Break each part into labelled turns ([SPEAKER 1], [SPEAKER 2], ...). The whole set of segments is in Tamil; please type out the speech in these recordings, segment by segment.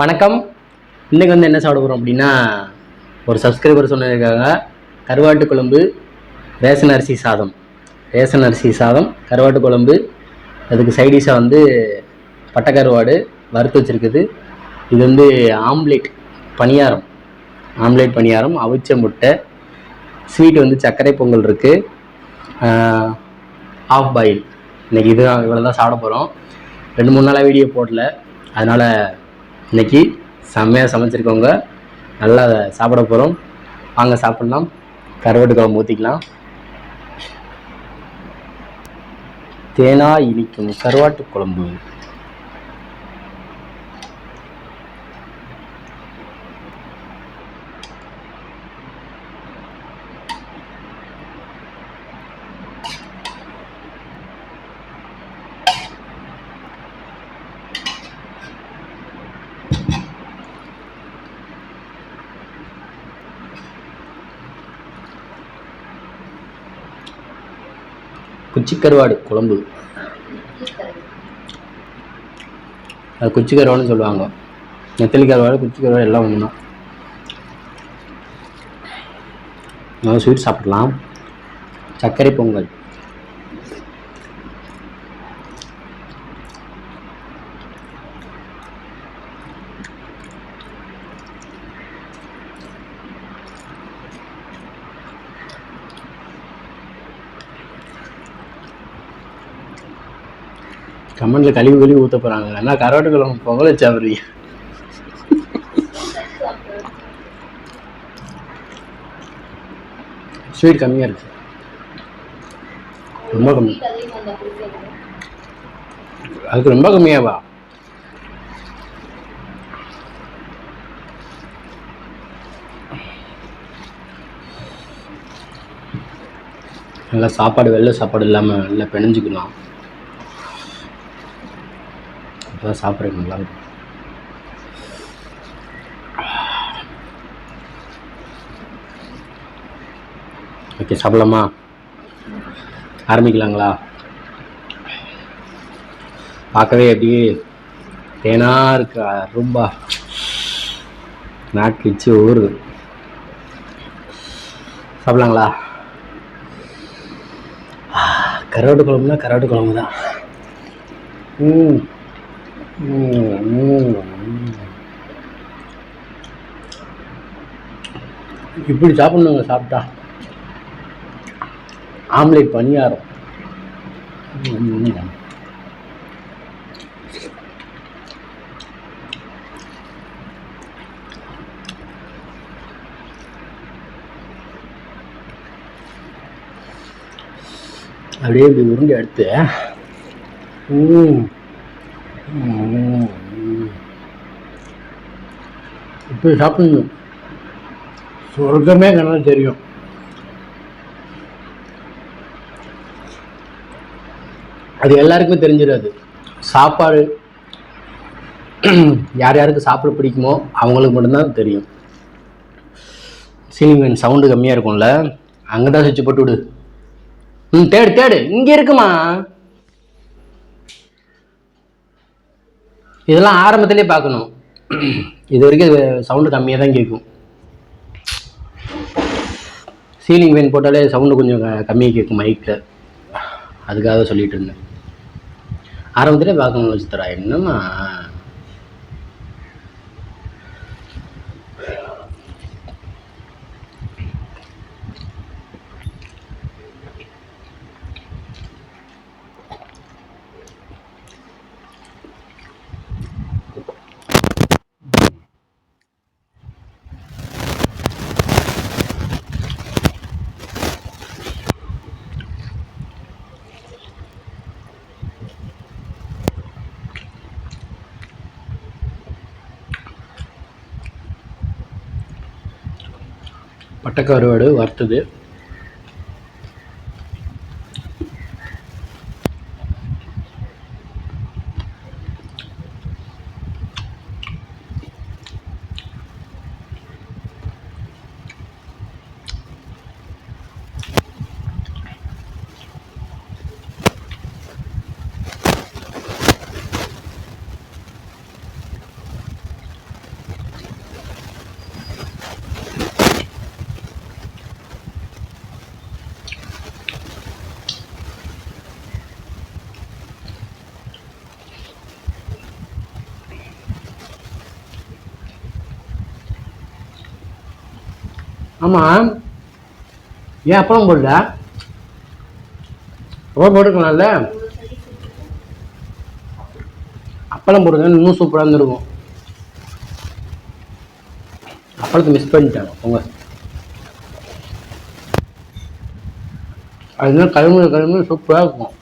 [SPEAKER 1] வணக்கம். இன்றைக்கி வந்து என்ன சாப்பிட போகிறோம் அப்படின்னா ஒரு சப்ஸ்கிரைபர் சொன்னதுக்காக கருவாட்டு குழம்பு ரேஷன் அரிசி சாதம். ரேஷன் அரிசி சாதம் கருவாட்டு குழம்பு. அதுக்கு சைடிஷாக வந்து பட்டை கருவாடு வறுத்து வச்சுருக்குது. இது வந்து ஆம்லேட் பணியாரம். ஆம்லேட் பணியாரம் அவிச்ச முட்டை ஸ்வீட் வந்து சர்க்கரை பொங்கல் இருக்குது ஆஃப் பாயில் இன்றைக்கி இது இவ்வளோ தான் சாப்பிட போகிறோம் ரெண்டு மூணு நாளாக வீடியோ போடல. அதனால் இன்றைக்கி செம்மையாக சமைச்சிருக்கவங்க. நல்லா சாப்பிட போகிறோம் வாங்க சாப்பிட்லாம். கருவாட்டு குழம்பு ஊற்றிக்கலாம் தேனா இனிக்கும் கருவாட்டு குழம்பு. குச்சிக்கருவாடு குழம்பு. அது குச்சிக்கருவாடுன்னு சொல்லுவாங்க. நெத்தலி கருவாடு குச்சிக்கருவாடு எல்லாம் ஒன்று தான் நல்லா ஸ்வீட் சாப்பிடலாம். சர்க்கரை பொங்கல். கமெண்ட்ல கழிவு கழிவு ஊற்ற போகிறாங்க என்ன கரோட்டு குழம்பு பொங்கல் வச்சா சாப்பிட்றீங்க ஸ்வீட் கம்மியாக இருக்கு. ரொம்ப கம்மி. அதுக்கு ரொம்ப கம்மியாவா? நல்லா சாப்பாடு வெள்ளை சாப்பாடு இல்லாமல் நல்லா பிணைஞ்சிக்கலாம் அப்போ சாப்பிட்றீங்களா ஓகே சாப்பிடலாமா? ஆரம்பிக்கலாங்களா? பார்க்கவே அப்படியே தேனா இருக்கு ரொம்ப நாக்கு வச்சு ஊறுது. சாப்பிடலாங்களா? கருவாட்டு குழம்புனா கருவாட்டு குழம்பு தான் ம். இப்படி சாப்பிட்ணுங்க சாப்பிட்டா. ஆம்லேட் பணியாரம். அப்படியே இப்படி உருண்டை எடுத்து ம். இப்போ இப்படி சொர்க்கமே கண்ணால் தெரியும். அது எல்லாருக்குமே தெரிஞ்சிடாது. சாப்பாடு யார் யாருக்கு சாப்பிட பிடிக்குமோ அவங்களுக்கு மட்டும்தான் தெரியும். சீலிங் ஃபேன் சவுண்டு கம்மியாக இருக்கும்ல அங்கே தான் சுவிட்ச் போட்டு விடு. ம் தேடு தேடு இங்கே இருக்குமா? இதெல்லாம் ஆரம்பத்திலே பார்க்கணும். இது வரைக்கும் சவுண்டு கம்மியாக தான் கேட்கும். சீலிங் ஃபேன் போட்டாலே சவுண்டு கொஞ்சம் க- கம்மியாக கேட்கும் மைக்கில் அதுக்காக சொல்லிகிட்டு சொல்லிட்டு இருந்தேன். ஆரம்பத்திலே பார்க்கணும் வச்சுத்தரா என்னம்மா? பட்டை வறுத்தது. ஆமாம் ஏன் அப்பளம் போடல? அப்பளம் போட்டுக்கலாம்ல? அப்பளம் போடுங்க இன்னும் சூப்பராக இருந்திருக்கும். அப்பளத்தை மிஸ் பண்ணிட்டாங்க உங்க அது இன்னும் கழுமுறை கழுமுறை சூப்பராக இருக்கும்.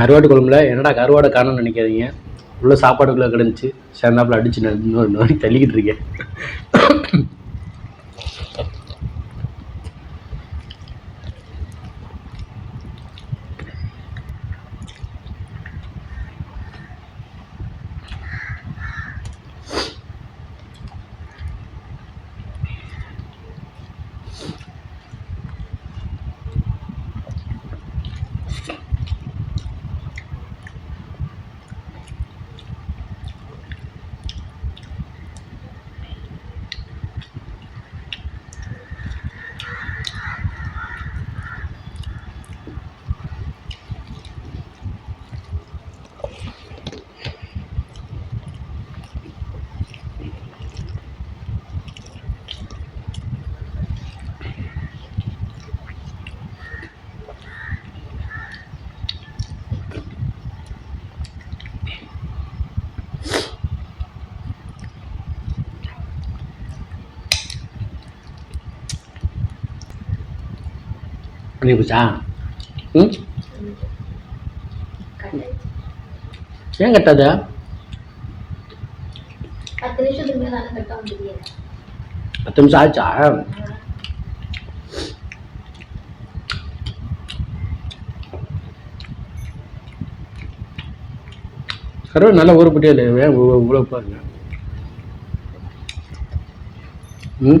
[SPEAKER 1] கருவாட்டு குழம்புல என்னடா கருவாடை காணும்னு நினைக்காதீங்க. உள்ள சாப்பாடுக்குள்ளே கிடந்துச்சு. சேர்ந்தாப்புல அடிச்சு நின்று நோடி தள்ளிக்கிட்டு இருக்கேன். பண்ணி போச்சா ம்? ஏன் கட்டாத?
[SPEAKER 2] பத்து
[SPEAKER 1] நிமிஷம் ஆச்சா கருவாடு நல்லா ஊறப்பட்டே இல்லை ஏன் இவ்வளோ இவ்வளோ பாருங்க ம்?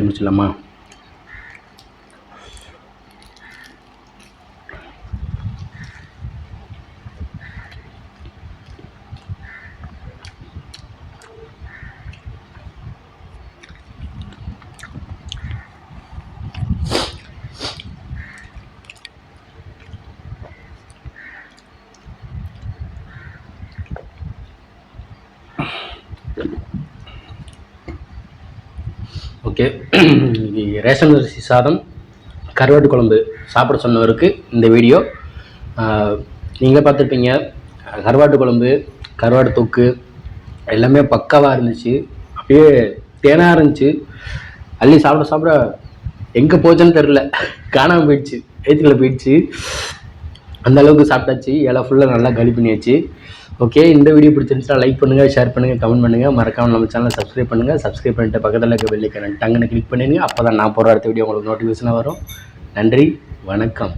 [SPEAKER 1] ஆரம்பிச்சிடலாமா Thank you. ஓகே இது ரேஷன் அரிசி சாதம் கருவாட்டு குழம்பு சாப்பிட சொன்னவருக்கு இந்த வீடியோ. நீங்களே பார்த்துருப்பீங்க. கருவாட்டு குழம்பு கருவாட்டு தொக்கு எல்லாமே பக்காவாக இருந்துச்சு. அப்படியே தேனாக இருந்துச்சு. அள்ளி சாப்பிட சாப்பிட எங்கே போச்சுன்னு தெரில காணாமல் போயிடுச்சு. வயிற்றுக்குள்ள போயிடுச்சு. அந்த அளவுக்கு சாப்பிட்டாச்சு. இலை ஃபுல்லாக நல்லா காலி பண்ணியாச்சு. ஓகே இந்த வீடியோ பிடிச்சிருந்துச்சுன்னா லைக் பண்ணுங்கள் ஷேர் பண்ணுங்கள் கமெண்ட் பண்ணுங்கள் மறக்காம நம்ம சேனலை சப்ஸ்கிரைப் பண்ணுங்கள் சப்ஸ்கிரைப் பண்ணிட்டு பக்கத்தில் இருக்க வெள்ளிக்கிறேன் டங்குன்னு கிளிக் பண்ணிடுங்க. அப்போ தான் நான் போகிற அடுத்த வீடியோ உங்களுக்கு நோட்டிஃபிகேஷனாக வரும். நன்றி வணக்கம்.